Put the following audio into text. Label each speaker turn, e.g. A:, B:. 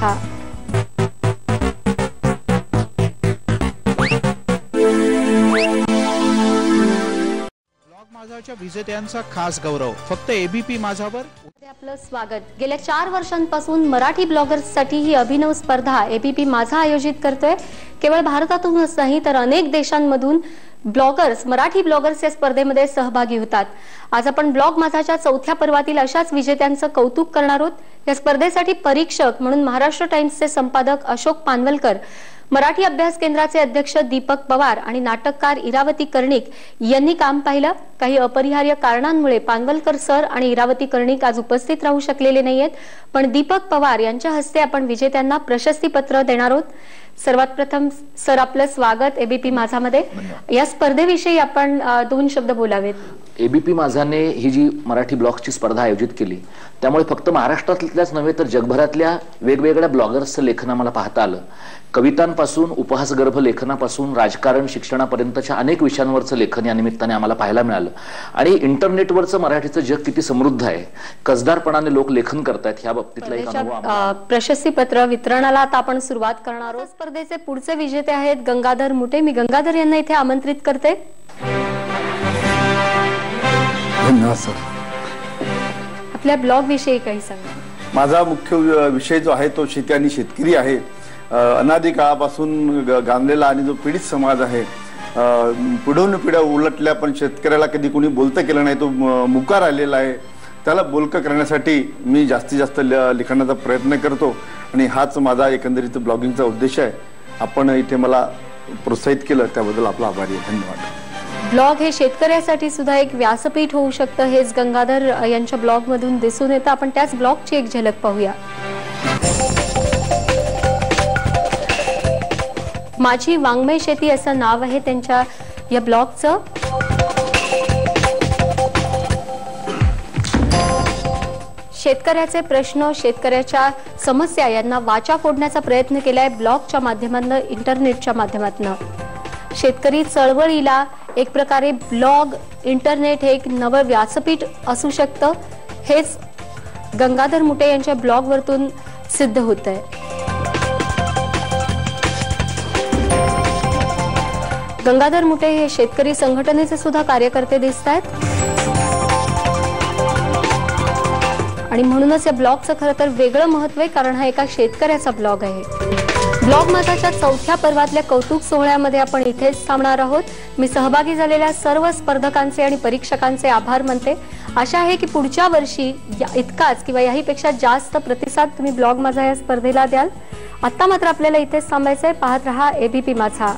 A: हा.
B: ब्लॉग माझाच्या विजेत्यांचा खास गौरव. फक्त एबीपी माझावर
A: आपलं स्वागत. गेल्या चार वर्षांपासून मराठी ब्लॉगर्ससाठी ही अभिनव स्पर्धा एबीपी माझा आयोजित करतोय. केवळ भारतातूनच नाही तर अनेक देशांमधून ब्लॉगर्स मराठी ब्लॉगर्स या स्पर्धेमध्ये सहभागी होतात. आज आपण ब्लॉग माझाच्या चौथ्या पर्वातील अशाच विजेत्यांचं कौतुक करणार आहोत. या स्पर्धेसाठी परीक्षक म्हणून महाराष्ट्र टाइम्सचे संपादक अशोक पानवलकर मराठी अभ्यास केंद्राचे अध्यक्ष दीपक पवार आणि नाटककार इरावती कर्णिक यांनी काम पाहिलं. काही अपरिहार्य कारणांमुळे पानवलकर सर आणि इरावती कर्णिक आज उपस्थित राहू शकलेले नाहीयेत. पण दीपक पवार यांच्या हस्ते आपण विजेत्यांना प्रशस्तीपत्र देणार आहोत. सर्वात प्रथम सर आपलं स्वागत एबीपी माझामध्ये. या स्पर्धेविषयी आपण दोन शब्द बोलावेत.
C: एबीपी माझाने ही जी मराठी ब्लॉग्सची स्पर्धा आयोजित केली त्यामुळे फक्त महाराष्ट्रातल्याच नव्हे तर जगभरातल्या वेगवेगळ्या ब्लॉगर्सचं लेखन आम्हाला पाहता आलं. कवितांपासून उपहासगर्भ लेखनापासून राजकारण शिक्षणापर्यंतच्या अनेक विषयांवरचं लेखन या निमित्ताने आम्हाला पाहायला मिळालं. आणि इंटरनेटवरचं मराठीचं जग किती समृद्ध आहे कसदारपणाने लोक लेखन करतायत ह्या बाबतीतला एक अनुभव
A: प्रशस्ती पत्र वितरणाला आता आपण सुरुवात करणार आहोत. स्पर्धेचे पुढचे विजेते आहेत गंगाधर मुटे. मी गंगाधर यांना इथे आमंत्रित करते.
D: धन्यवाद सर.
A: आपल्या ब्लॉग विषयी काही सांगा.
D: माझा मुख्य विषय जो आहे तो शेती आणि शेतकरी आहे. अनादी काळापासून गांधलेला आणि जो पीडित समाज आहे अ, पिढून पिढ्या उलटल्या पण शेतकऱ्याला कधी कोणी बोलतं केलं नाही तो म- मुका राहिलेला आहे. त्याला बोलकं करण्यासाठी मी जास्तीत जास्त लिखाणाचा प्रयत्न करतो. आणि हाच माझा एकंदरीत ब्लॉगिंगचा उद्देश आहे. आपण इथे मला प्रोत्साहित केलं त्याबद्दल आपला आभारी आहे. धन्यवाद.
A: ब्लॉग हे शेतकऱ्यासाठी सुद्धा एक व्यासपीठ होऊ शकतं हेच गंगाधर यांच्या ब्लॉग मधून दिसून येतं. आपण त्याच ब्लॉगची एक झलक पाहूया. माझी वाङ्मय शेती असं नाव आहे त्यांच्या या ब्लॉगचं. शेतकऱ्याचे प्रश्न शेतकऱ्याच्या समस्या यांना वाचा फोडण्याचा प्रयत्न केलाय ब्लॉगच्या माध्यमातून इंटरनेटच्या माध्यमातून. शेतकरी चळवळीला एक प्रकारे ब्लॉग इंटरनेट हे एक नवं व्यासपीठ असू शकतं. हेच गंगाधर मुटे यांच्या ब्लॉगवरतून सिद्ध होत आहे गंगाधर मुटे हे शेतकरी संघटनेचे सुद्धा कार्यकर्ते दिसत आहेत आणि म्हणूनच या ब्लॉगचं खरं तर वेगळं महत्त्व आहे कारण हा एका शेतकऱ्याचा ब्लॉग आहे. ब्लॉग माझाच्या चौथ्या पर्वातल्या कौतुक सोहळ्यामध्ये आपण इथेच थांबणार आहोत. मी सहभागी झालेल्या सर्व स्पर्धकांचे आणि परीक्षकांचे आभार मानते. आशा आहे की पुढच्या वर्षी या- इतकाच किंवा याहीपेक्षा जास्त प्रतिसाद तुम्ही ब्लॉग माझा या स्पर्धेला द्याल. आता मात्र आपल्याला इथेच थांबायचंय. पाहत रहा एबीपी माझा.